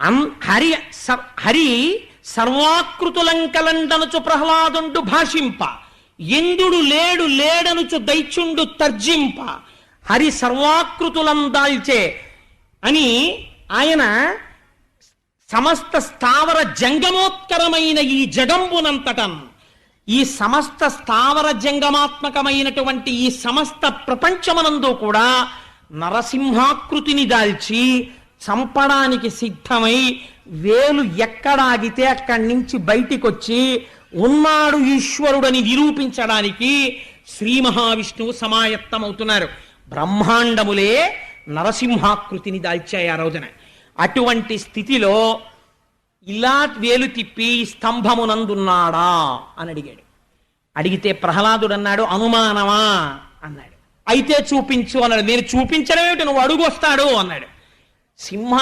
అం హరి స- హరి సర్వాకృతులంకలండనుచు ప్రహ్లాదుండు భాషింప. ఇందుడు లేడు లేడనుచు దైత్యుండు తర్జింప. హరి సర్వాకృతులం దాల్చే అని ఆయన సమస్త స్థావర జంగమోత్కరమైన ఈ జగంబునంతటం ఈ సమస్త స్థావర జంగమాత్మకమైనటువంటి ఈ సమస్త ప్రపంచమనందు కూడా నరసింహాకృతిని దాల్చి చంపడానికి సిద్ధమై వేలు ఎక్కడాగితే అక్కడి నుంచి బయటికొచ్చి ఉన్నాడు ఈశ్వరుడని నిరూపించడానికి శ్రీ మహావిష్ణువు సమాయత్తమవుతున్నారు. బ్రహ్మాండములే నరసింహాకృతిని దాల్చాయి ఆ రోజున. అటువంటి స్థితిలో ఇలా వేలు తిప్పి స్తంభమునందున్నాడా అని అడిగాడు. అడిగితే ప్రహ్లాదుడు అన్నాడు అనుమానమా? అన్నాడు. అయితే చూపించు అన్నాడు. నేను చూపించడం ఏమిటి? నువ్వు అడుగు వస్తాడు అన్నాడు. సింహాసనం